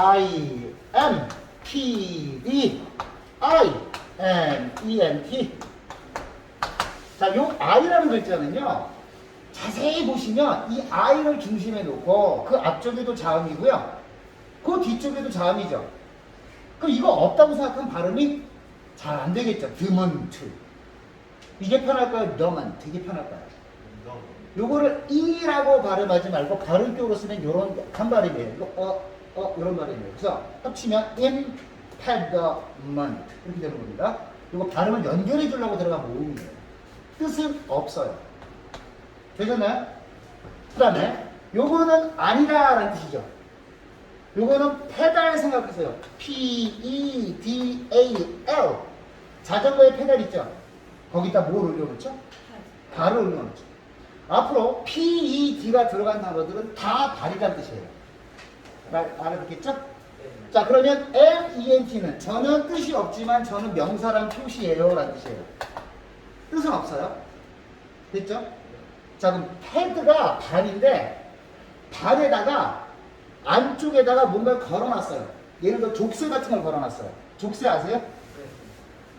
I M P D I N E N T 자, 요 I라는 글자는요. 자세히 보시면 이 I를 중심에 놓고 그 앞쪽에도 자음이고요. 그 뒤쪽에도 자음이죠. 그럼 이거 없다고 생각하면 발음이 잘 안 되겠죠. 드먼트. 이게 편할까요? 너만 되게 편할까요? 요거를 이라고 발음하지 말고 발음격으로 쓰면 요런 한 발음이에요. 이거 어, 어, 이런 발음이에요. 그래서 합치면 impediment 이렇게 되는 겁니다. 요거 발음을 연결해 주려고 들어간 모음이에요. 뜻은 없어요. 되셨나요? 그 다음에 요거는 아니다라는 뜻이죠. 요거는 페달 생각하세요. P-E-D-A-L 자전거에 페달 있죠? 거기다 뭘 올려놓죠? 발을 올려놓죠. 앞으로 P-E-D가 들어간 단어들은 다 발이라는 뜻이에요. 말, 알아듣겠죠? 자 그러면 M-E-N-T는 저는 뜻이 없지만 저는 명사랑 표시예요 라는 뜻이에요. 뜻은 없어요. 됐죠? 자 그럼 패드가 발인데 발에다가 안쪽에다가 뭔가를 걸어놨어요. 예를 들어 족쇄 같은 걸 걸어놨어요. 족쇄 아세요?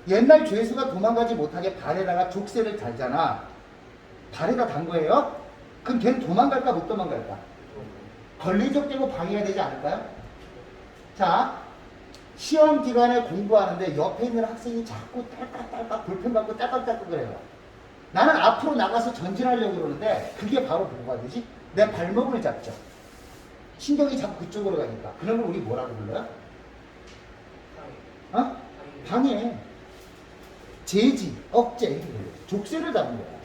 옛날 죄수가 도망가지 못하게 발에다가 족쇄를 달잖아. 발에다 단 거예요? 그럼 걔는 도망갈까 못 도망갈까? 권리적되고 방해가 되지 않을까요? 자, 시험 기간에 공부하는데 옆에 있는 학생이 자꾸 딸깍딸깍 불펜 갖고 딸깍딸깍 그래요. 나는 앞으로 나가서 전진하려고 그러는데 그게 바로 뭐가 되지? 내 발목을 잡죠. 신경이 자꾸 그쪽으로 가니까. 그러면 우리 뭐라고 불러요? 어? 방해. 제지, 억제, 족쇄를 잡는 거야.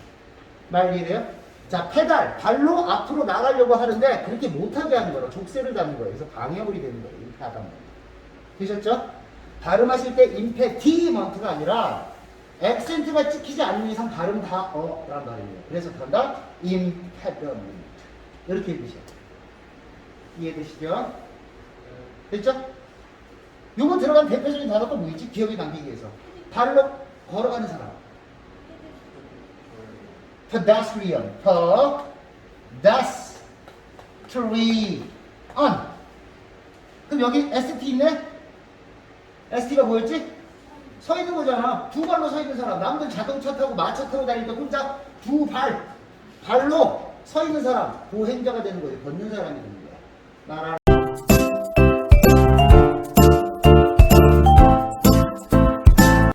말 이해돼요? 자, 페달, 발로 앞으로 나가려고 하는데 그렇게 못하게 하는 거로 족쇄를 잡는 거예요. 그래서 방해물이 되는 거예요. 이렇게 하다 보면. 되셨죠? 발음하실 때 임페디먼트가 아니라 액센트가 찍히지 않는 이상 발음 다 어란 말이에요. 그래서 단다 임페더먼트 이렇게 읽으셔. 이해되시죠? 됐죠? 요거 들어간 대표적인 단어가 뭐있지? 기억에 남기기 위해서. 발로 걸어가는 사람. Pedestrian. pedestrian. 그럼 여기 ST 있네? ST가 뭐였지? 서 있는 거잖아. 두 발로 서 있는 사람. 남들 자동차 타고 마차 타고 다닐 때 혼자 두 발, 발로 서 있는 사람. 보행자가 되는 거예요. 걷는 사람이 되는 거야. 나라